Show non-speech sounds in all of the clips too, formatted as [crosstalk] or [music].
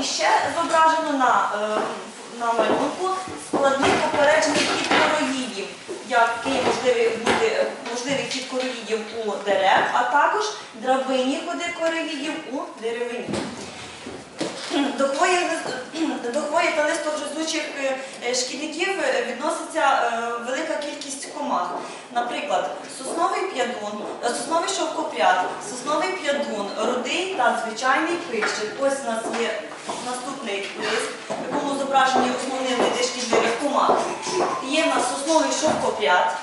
І ще зображено на, е, на малюнку складний попереджений хід короїдів, який можливий бути е, можливий хід короїдів у дерев, а також драбинні ходи короїдів у деревині. До хвої, до хвої та листогризучих е, шкідників відноситься е, велика кількість комах. Наприклад, сосновий п'ядун, сосновий шовкопряд, сосновий п'ядун, рудий та звичайний пищик. Ось у нас є наступний лист, в якому зображені основні види шкідливих комах. Є в нас сосновий шовкопряд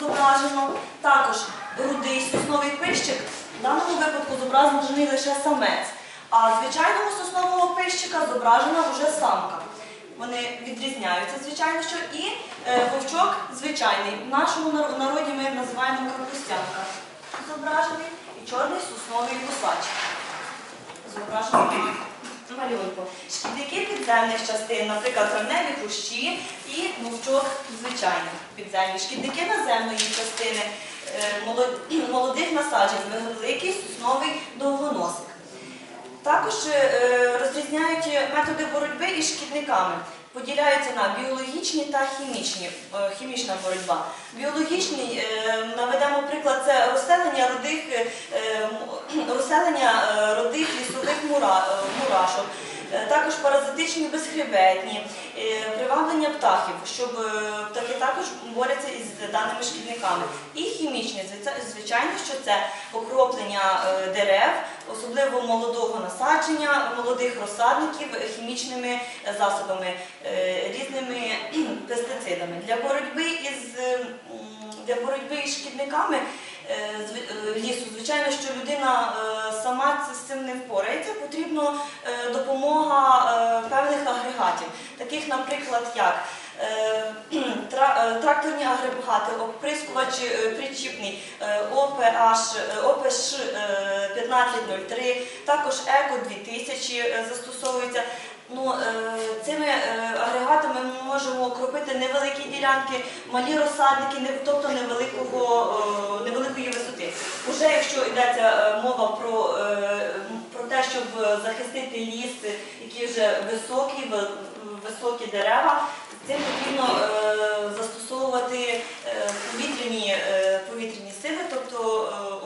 зображено, також рудий сосновий пищик. В даному випадку зображений лише самець. А звичайного соснового пищика зображена вже самка. Вони відрізняються, звичайно, що і е, вовчок звичайний. В нашому народі ми називаємо карпустянка. Зображений і чорний сосновий кусач. Зображений малюнку. Шкідники підземних частин, наприклад, травневі кущі і вовчок звичайний підземний. Шкідники наземної частини, е, [clears throat] молодих насаджень, великий сосновий довгоносик. Також е, розрізняють методи боротьби із шкідниками. Поділяються на біологічні та хімічні, е, хімічна боротьба. Біологічні, е, наведемо приклад, це розселення родих, е, [clears throat] розселення мура- е, мурашок, Е, також паразитичні безхребетні, е, приваблення птахів, щоб птахи також борються із даними шкідниками. І хімічні, звичайно, що це окроплення дерев, особливо молодого насадження, молодих розсадників хімічними засобами, різними пестицидами. Для боротьби із для боротьби із шкідниками лісу, звичайно, що людина е, сама з цим не впорається, потрібна е, допомога е, певних агрегатів, таких, наприклад, як е, [clears throat] тра- е, тракторні агрегати, оприскувач е, причіпний е, е, OPH е, 1503, також ЕКО 2000 е, застосовується. Ну, е, цими е, агрегатами ми можемо окропити невеликі ділянки, малі розсадники, тобто невеликого, е, невеликої висоти. Уже якщо йдеться е, мова про, е, про те, щоб захистити ліс, які вже високі, ви- високі дерева, цим потрібно застосовувати повітряні, повітряні сили, тобто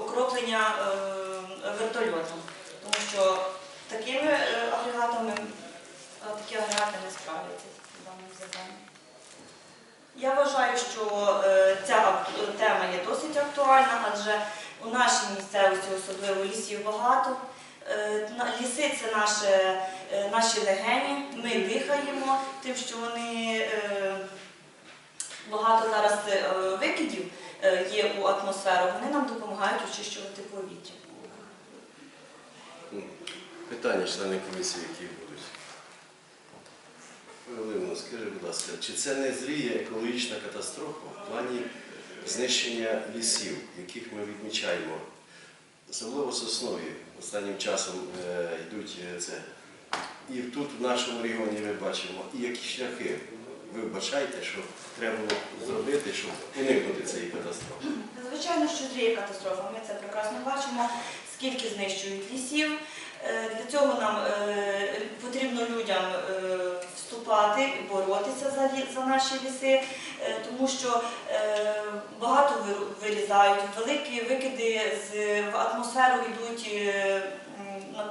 окроплення вертольотом. Тому що такими е, агрегатами е, такі агрегати не справляться з даним завданням. Я вважаю, що е, ця тема є досить актуальна, адже у нашій місцевості, особливо лісів багато. Е, Ліси це наше, е, наші легені, ми дихаємо тим, що вони багато зараз викидів є у атмосферу, вони нам допомагають очищувати повітря. Питання члени комісії, які будуть. Скажи, будь ласка, чи це не зріє екологічна катастрофа в плані знищення лісів, яких ми відмічаємо? Особливо соснові останнім часом е, йдуть е, це. І тут в нашому регіоні ми бачимо, і які шляхи. Ви вбачаєте, що треба зробити, щоб уникнути цієї катастрофи. Звичайно, що зріє катастрофа. Ми це прекрасно бачимо, скільки знищують лісів. Е, Для цього нам е, потрібно людям вступати і боротися за, за наші ліси, е, тому що е, багато виру- вирізають, великі викиди з, в атмосферу йдуть е,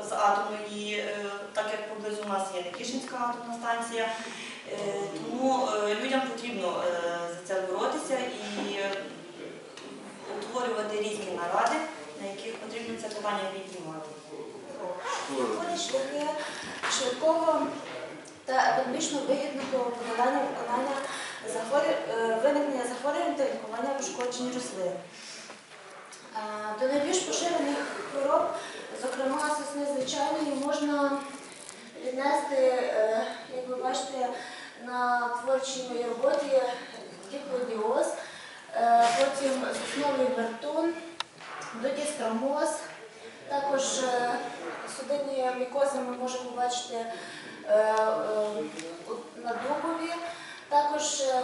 з атомної, е, так як поблизу нас є Никішинська атомна станція. Е, Тому е, людям потрібно е, за це боротися і утворювати різні наради, на яких потрібно це питання піднімати. Виходить шляхи швидкого та економічно вигідного виконання захворю- е, виникнення захворювань та лікування пошкоджень рослин. Е, До найбільш поширених хвороб, зокрема сосни звичайної, можна віднести, е, як ви бачите, на творчій моїй роботі діплодіоз, потім сосновий вертун, додістромоз, також судинні мікози ми можемо побачити на дубові. Також е,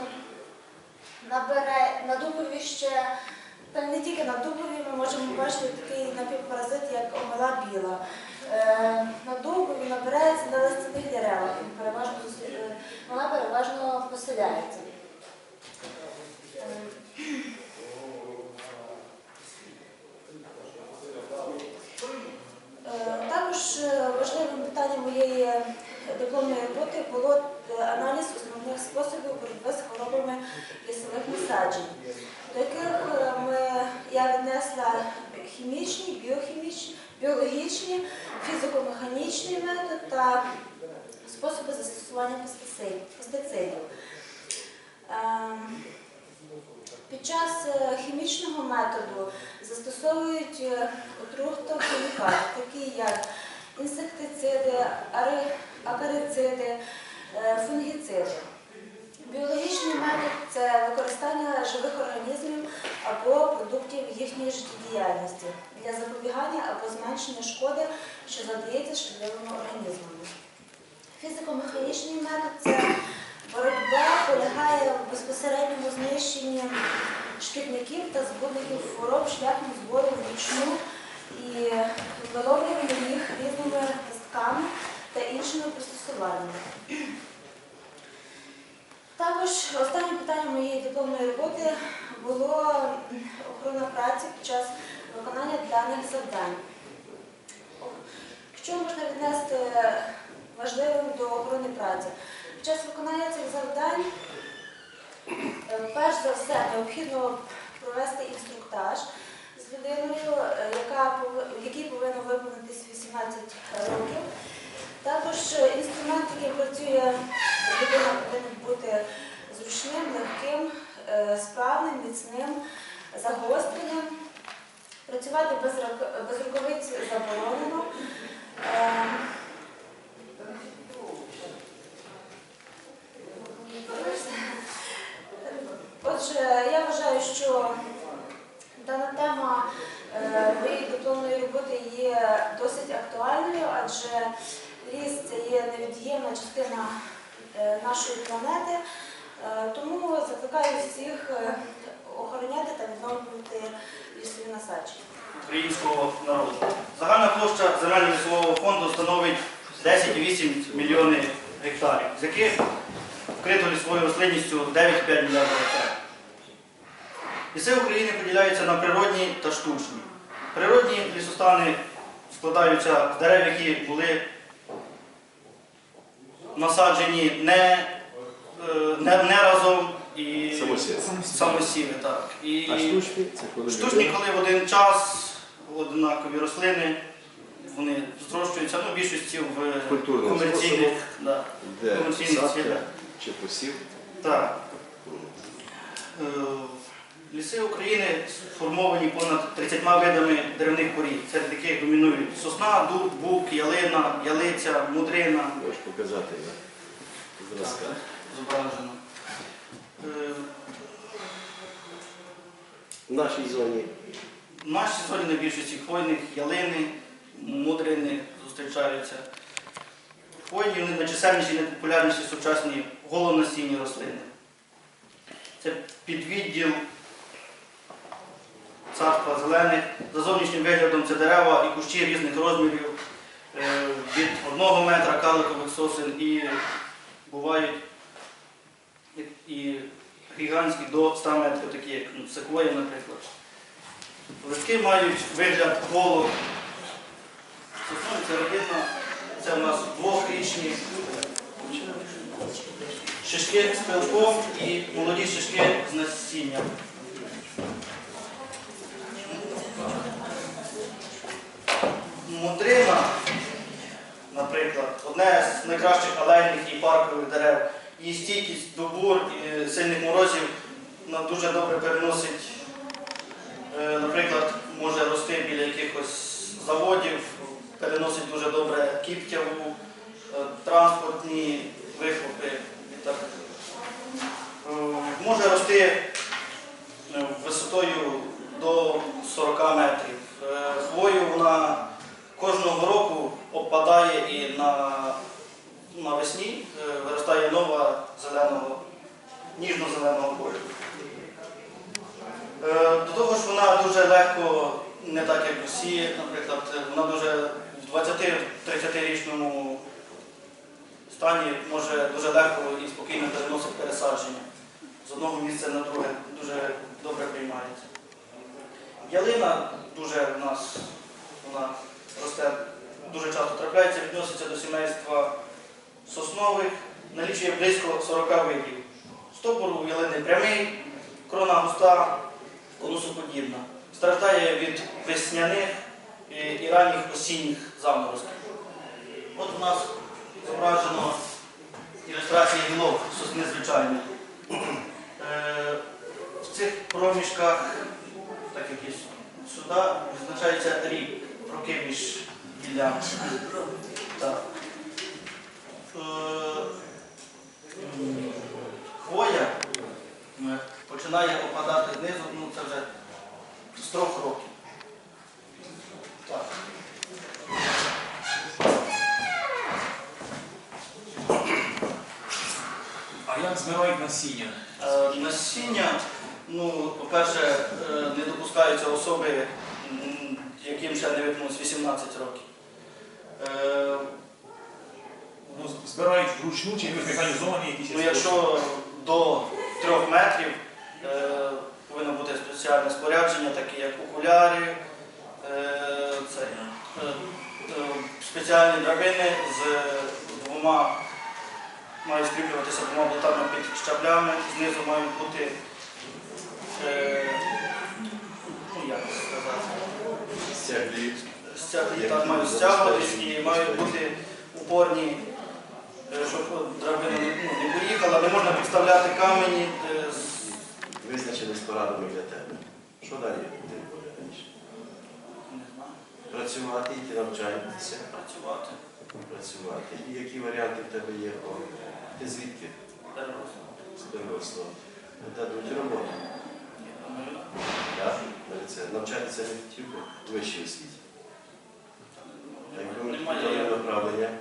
бере, на дубові ще, та не тільки на дубові, ми можемо бачити такий напівпаразит, як омела біла. Е, На дубові набирається на листяних деревах. Е, вона переважно поселяється. Е, Е, Також е, важливим питанням моєї дипломної роботи було е, аналіз основних способів боротьби з хворобами лісових насаджень, до яких е, ми, я віднесла хімічні, біохімічні, біологічні, фізико-механічний метод та способи застосування пестицидів. пестицидів. Е, Під час е, хімічного методу застосовують е, отрутохімікати, такі як інсектициди, ари- акарициди, е, фунгіциди. Біологічний метод це використання живих організмів або продуктів їхньої життєдіяльності для запобігання або зменшення шкоди, що задається шкідливими організмами. Фізико-механічний метод це боротьба полягає в безпосередньому знищенні шкідників та збудників хвороб шляхом збору вручну і виловлювання їх різними пастками та іншими пристосуваннями. Також останнім питанням моєї дипломної роботи було охорона праці під час виконання даних завдань. Що можна віднести важливим до охорони праці? Під час виконання цих завдань, е, перш за все, необхідно провести інструктаж з людиною, е, яка, якій повинно виповнитись 18 років. Також е, інструмент, який працює людина, повинен бути зручним, легким, е, справним, міцним, загостреним. Працювати без, без рукавиць заборонено. Е, Отже, я вважаю, що дана тема е, моєї дипломної роботи є досить актуальною, адже ліс це є невід'ємна частина нашої планети. Е, Тому закликаю всіх е, охороняти та відновлювати лісові насадження. українського народу. Загальна площа земельного лісового фонду становить 10,8 мільйонів гектарів, з яких вкрито лісовою рослинністю 9,5 мільярдів гектарів. Ліси України поділяються на природні та штучні. Природні лісостани складаються з дерев, які були насаджені не, е, не, не разом і Самосів. самосіви, так. І А штучні це коли Штучні, коли в один час однакові рослини, вони зрощуються, ну, в більшості в Культурним комерційних. Да. де комерційні чи посів. Так. Ліси України сформовані понад 30 видами деревних порід, серед яких домінують сосна, дуб, бук, ялина, ялиця, мудрина. Можеш показати зразка. Зображено. Е, В нашій зоні В нашій зоні на більшості хвойних ялини, мудрини зустрічаються. Хвойні вони найчисельніші і найпопулярніші сучасні голоносійні рослини. Це підвідділ царства зелених. За зовнішнім виглядом це дерева і кущі різних розмірів е, від одного метра каликових сосен і бувають і- гігантські до 100 метрів, такі як ну, секвоя, наприклад. Листки мають вигляд. Соснові це родина, це у нас двохрічні шишки з пилком і молоді шишки з насінням. Мудрина, наприклад, одне з найкращих алейних і паркових дерев. Її стійкість до бур і сильних морозів дуже добре переносить Е, наприклад, може рости біля якихось заводів, переносить дуже добре кіптяву, е, транспортні вихлопи. І так. Е, Може рости е, висотою до 40 метрів. Е, Хвою вона кожного року опадає і на, навесні е, виростає нова зеленого, ніжно-зеленого кольору. Е, До того ж вона дуже легко, не так як усі, наприклад, е, вона дуже 20-30-річному стані може дуже легко і спокійно переносить пересадження. З одного місця на друге дуже добре приймається. Ялина дуже в нас вона росте, дуже часто трапляється, відноситься до сімейства соснових, налічує близько 40 видів. Стовбур у ялини прямий, крона густа, конусоподібна. Страждає від весняних і, ранніх осінніх заморозків. От у нас зображено ілюстрації гілок сосни звичайної. Е, В цих проміжках, так як і сюди, визначається рік роки між гіллями. Так. Е, Хвоя е, починає опадати знизу, ну це вже з трьох років. Так. А як збирають насіння? Е, Насіння, ну, по-перше, е, не допускаються особи, яким ще не виповнилось 18 років. Е, Ну, збирають вручну чи механізовані якісь? Ну, якщо до трьох метрів е, повинно бути спеціальне спорядження, такі як окуляри, е, це, е, е, спеціальні драбини з двома, мають скріплюватися двома болтами під щаблями, знизу мають бути, е, ну як сказати, Стяглі. так, мають стягуватись і мають бути упорні, щоб драбина не, ну, не поїхала, не можна підставляти камені е, з Визначили порадами для тебе. Що далі ти робиш? не знаю, Працювати, йти навчатися, працювати. працювати. І які варіанти в тебе є? О, ти звідки? З дорослого. Дадуть роботу. Так? Це навчатися не хотів би вищій освіті. Немає направлення, немає як.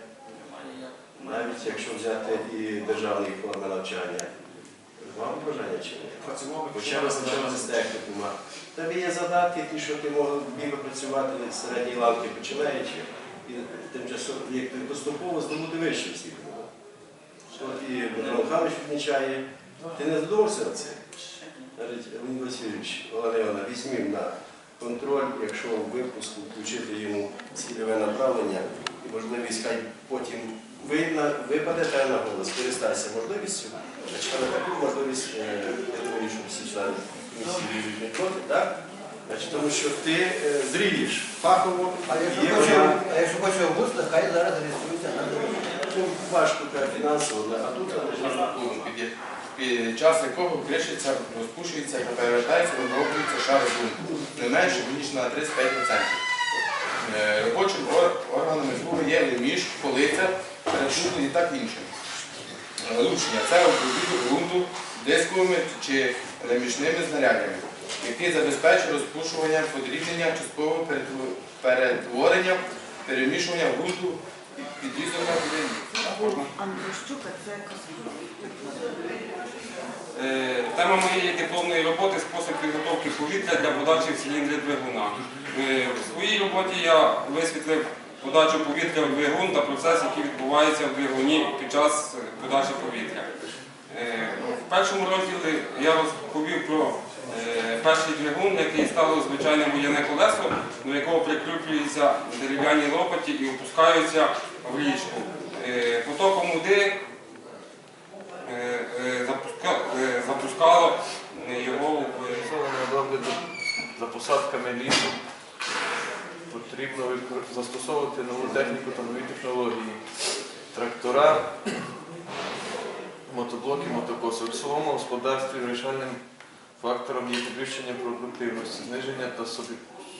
Навіть якщо взяти і державні форми навчання, вам бажання чи ні? Почали спочатку з технікума. Тобі є задатки, ті, що ти міг працювати з середньої ланки починаючи, і тимчасово як ти поступово здобути вищу освіту. От і Дмитро Михайлович відмічає. Ти не задумався на це? Ні. Леонід Васильович, Олена візьмів на контроль, якщо в випуску включити йому цільове направлення і можливість, хай потім ви на- випаде на голос, користайся можливістю, значить, але таку можливість, е, я думаю, що всі члени комісії не проти, так? Значить, тому що ти е, зрієш фахово, А якщо є хоче, варіант. а якщо хоче Августа, хай зараз реєструється на дорогу. Ну, важко так, фінансово, а тут під, під час якого кришиться, розпушується та перевертається, розроблюється шари ґрунту не менше ніж на 35%. Е, Робочим ор- органами звуку є між, полиця, перешутлення і так інше. Лучення це обробіток ґрунту дисковими чи ремішними знаряддями, які забезпечують розпушування, подрібнення, часткового перетворення, перемішування ґрунту і підрізання коренів. Андрущука це Е, Тема моєї дипломної роботи спосіб підготовки повітря для подачі в циліндрі двигуна. Е, В своїй роботі я висвітлив подачу повітря в двигун та процес, який відбувається в двигуні під час подачі повітря. Е, В першому розділі я розповів про е, перший двигун, який стало звичайне воєнне колесо, до якого прикріплюються дерев'яні лопаті і опускаються в річку. Е, Потоком води запуска- запускало його в за посадками лісу потрібно застосовувати нову техніку та нові технології. Трактора, мотоблоки, мотокоси. В своєму господарстві вирішальним фактором є підвищення продуктивності, зниження та собі,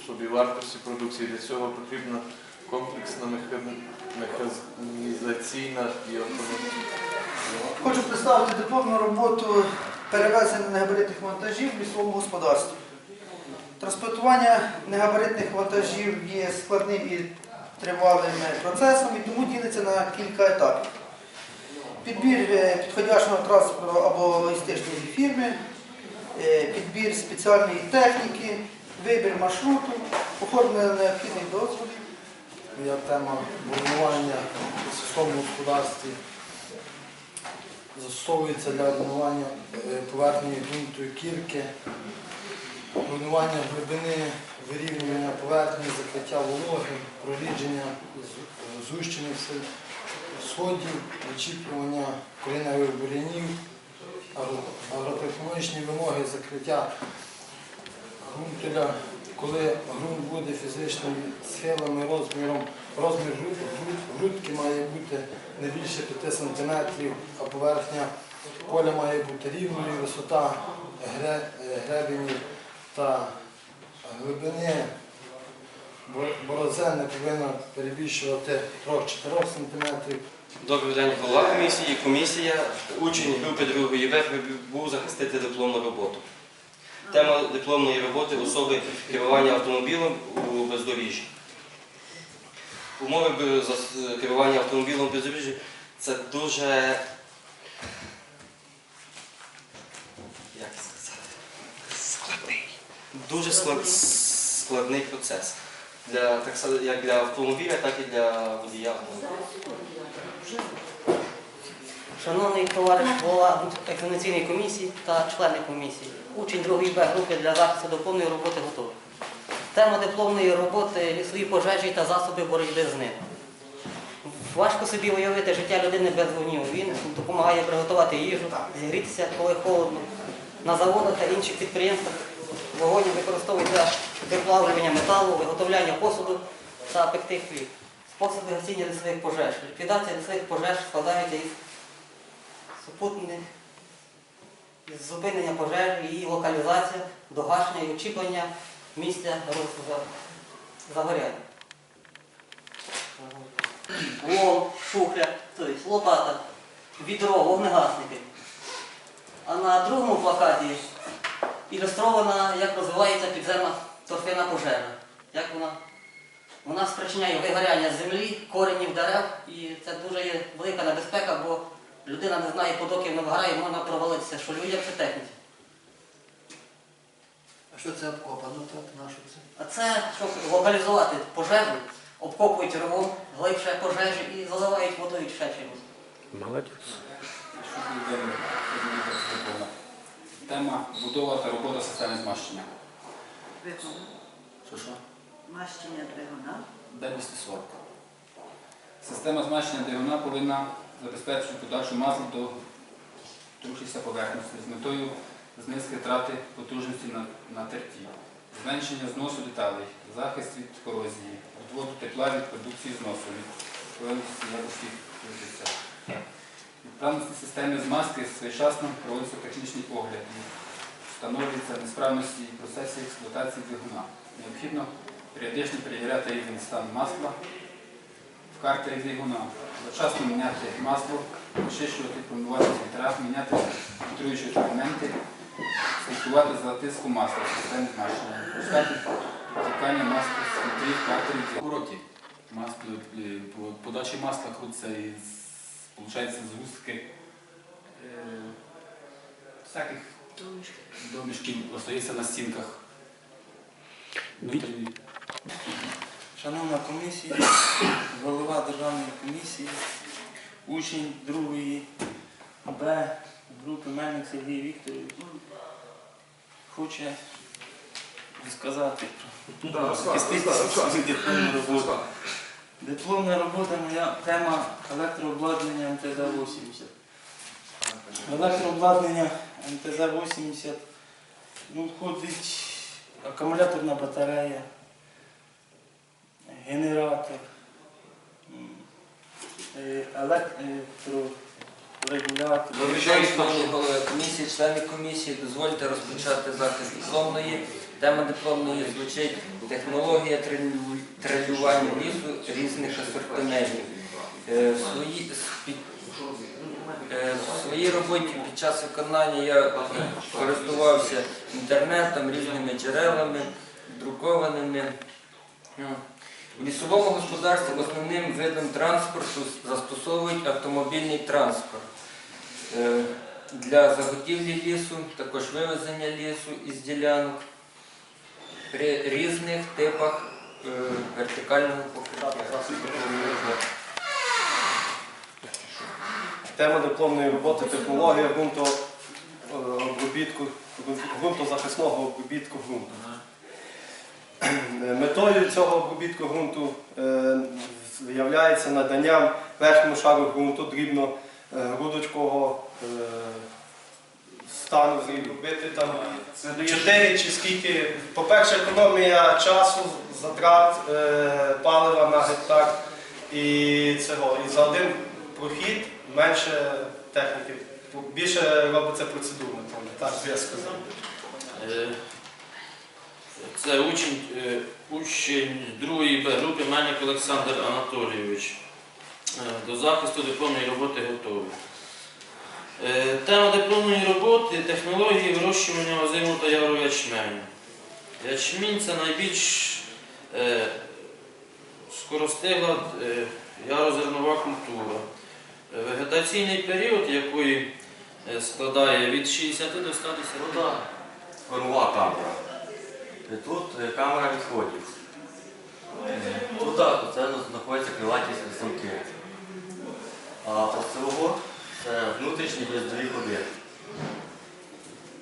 собівартості продукції. Для цього потрібна комплексна механізаційна і автоматизація. Хочу представити дипломну роботу перевезення негабаритних вантажів в лісовому господарстві. Транспортування негабаритних вантажів є складним і тривалим процесом і тому ділиться на кілька етапів. Підбір е, підходящого транспорту або логістичної фірми, е, підбір спеціальної техніки, вибір маршруту, оформлення необхідних дозволів, моя тема бурнування в сільському господарстві. Застосовується для руйнування е, поверхні ґрунту і кірки, руйнування глибини, вирівнювання поверхні, закриття вологи, прорідження з- згущених се- сходів, вичіплювання кореневих бурянів, агротехнологічні вимоги закриття ґрунтуля, коли ґрунт буде фізичними схилами, розміром, розмір груд- груд- грудки має бути не більше 5 см, а поверхня поля має бути рівною, висота гре- гребенів та глибини бо- борозе не повинна перебільшувати 3-4 см. Добрий день, голова комісії, комісія, учень групи другої В був захистити дипломну роботу. Тема дипломної роботи особи керування автомобілем у бездоріжжі. Умови керування автомобілем у бездоріжжі це дуже. Як сказати? Складний. Дуже склад- складний процес. Для, так, само, як для автомобіля, так і для водія. Шановний товариш голова екзаменаційної комісії та члени комісії, учень другої Б групи для захисту дипломної роботи готовий. Тема дипломної роботи лісові пожежі та засоби боротьби з ними. Важко собі уявити життя людини без вогню. Він допомагає приготувати їжу, зігрітися, коли холодно. На заводах та інших підприємствах вогонь використовують для виплавлювання металу, виготовляння посуду та пекти хліб. Способи гасіння лісових пожеж. Ліквідація лісових пожеж складається із супутне із зупинення пожежі, її локалізація, догашення і очікування місця загоряння. Лом, шухля, тобто лопата, відро, вогнегасники. А на другому плакаті ілюстрована, як розвивається підземна торфяна пожежа. Як вона? Вона спричиняє вигоряння землі, коренів дерев, і це дуже є велика небезпека, бо людина не знає, подоки не вгорає, можна провалитися шолює чи техніці. А що це обкопано? Так, на що це? А це, щоб локалізувати пожежу, обкопують ровом, глибше пожежі і заливають водою ще чимось. Тема будова та робота системи змащення. Двигуна. Що що? Мащення двигуна. Д-240. Система змащення двигуна повинна забезпечити подачу масла до трущихся поверхності з метою знизки втрати потужності на, на терті, зменшення зносу деталей, захист від корозії, відводу тепла від продукції зносу, від якості Відправності системи змазки своєчасно проводиться технічний огляд і встановлюються несправності в процесі експлуатації двигуна. Необхідно періодично перевіряти рівень стану масла в картері двигуна, завчасно міняти масло, очищувати, промивати фільтра, міняти фільтруючі елементи, слідкувати за тиском масла в системі змащення, пускати протікання масла з фільтрів картері масло, е, по подачі масла крутиться і виходить згустки е, всяких домішків остається на стінках. Шановна комісія, голова державної комісії, учень другої Б групи Мельник Сергій Вікторович хоче сказати про свою роботу. Дипломна робота моя тема електрообладнання МТЗ-80. Електрообладнання МТЗ-80 ну, входить акумуляторна батарея, генератор, електрорегулятор. Комісії, члени комісії. Дозвольте розпочати захист дипломної. Тема дипломної звучить технологія трилювання лісу різних асортиментів. Е, В своїй, спі- е, в своїй роботі під час виконання я користувався інтернетом, різними джерелами, друкованими. Ну, В лісовому господарстві основним видом транспорту застосовують автомобільний транспорт. Е, Для заготівлі лісу, також вивезення лісу із ділянок при різних типах е, вертикального покриття. Тема дипломної роботи технологія ґрунту е, обробітку, ґрунтозахисного обробітку ґрунту. Е, Метою цього обробітку ґрунту є наданням верхньому шару ґрунту дрібно е, грудочкового е, стану зробити там 4 чи скільки. По-перше, економія часу, затрат е, палива на гектар і цього. І за один прохід менше техніки. Більше робиться процедурно, так я сказав. Е, Це учень, е, учень другої Б групи Мельник Олександр Анатолійович. Е, До захисту дипломної роботи готовий. Е, Тема дипломної роботи технології вирощування озиму та яру ячменю. Ячмінь це найбільш е, скоростигла е, ярозернова культура. Вегетаційний період, якої е, складає від 60 до 110 років. Формова камера. І Тут камера відходів. Е, Тут це знаходяться крилаті самки. А оцього це внутрішні в'їздові ходи.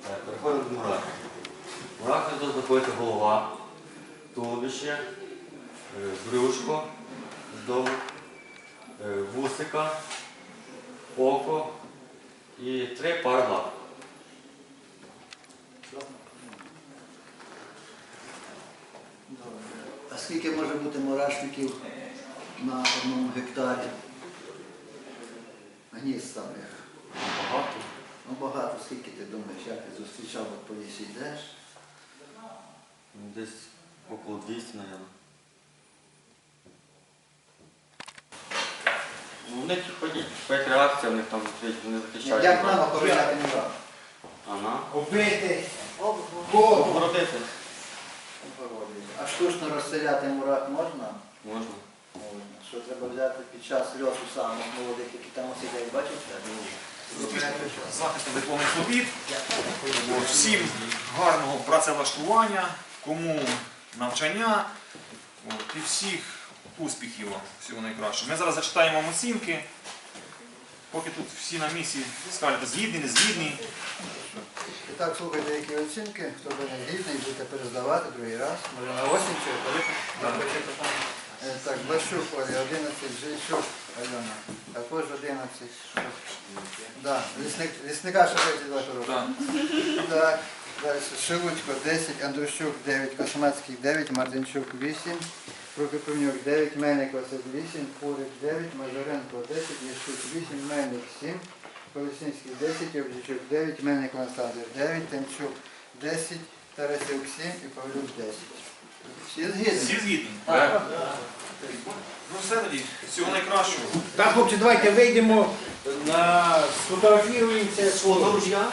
Так, Переходимо до мураки. В мурахах тут знаходиться голова, туловище, е, брюшко, здов, е, вусика, око і три пари лап. А скільки може бути мурашників на одному гектарі? Гнізд самих. Багато. Ну багато, скільки ти думаєш, як ти зустрічав, от по лісі йдеш? Десь около 200, мабуть. Ну, вони ходять, п'ять реакцій, у них там вони захищають. Як нам охороняти мурах? Ана. Убити. Обгородити. А штучно розстріляти мурах можна? Можна. Що треба взяти під час льоту самих молодих, які там сидять, бачите? захисту дипломних робіт. Всім гарного працевлаштування, кому навчання і всіх успіхів вам, всього найкращого. Ми зараз зачитаємо вам оцінки. Поки тут всі на місці скажете згідні, не згідні. І так, слухайте, які оцінки, хто буде гідний, будете перездавати другий раз. Може на осінь чи коли? Е, Так, Бащук, Оля, 11, Жильчук, Альона. Також 11. Да, лісник, лісника ще 32 роки. Так, далі Шелудько 10, Андрущук 9, Космацький 9, Мартинчук 8, Прокопівнюк 9, Мельник Василь 8, Пурик 9, Мажоренко 10, Ящук 8, Мельник 7, Колесинський 10, Обдічук 9, Мельник Олександр 9, Тимчук 10, Тарасюк 7 і Павлюк 10. Всі згідні? Всі згідні? Так. Ну все тоді, всього найкращого. Так, хлопці, давайте вийдемо на сфотографіруємося свого ружя.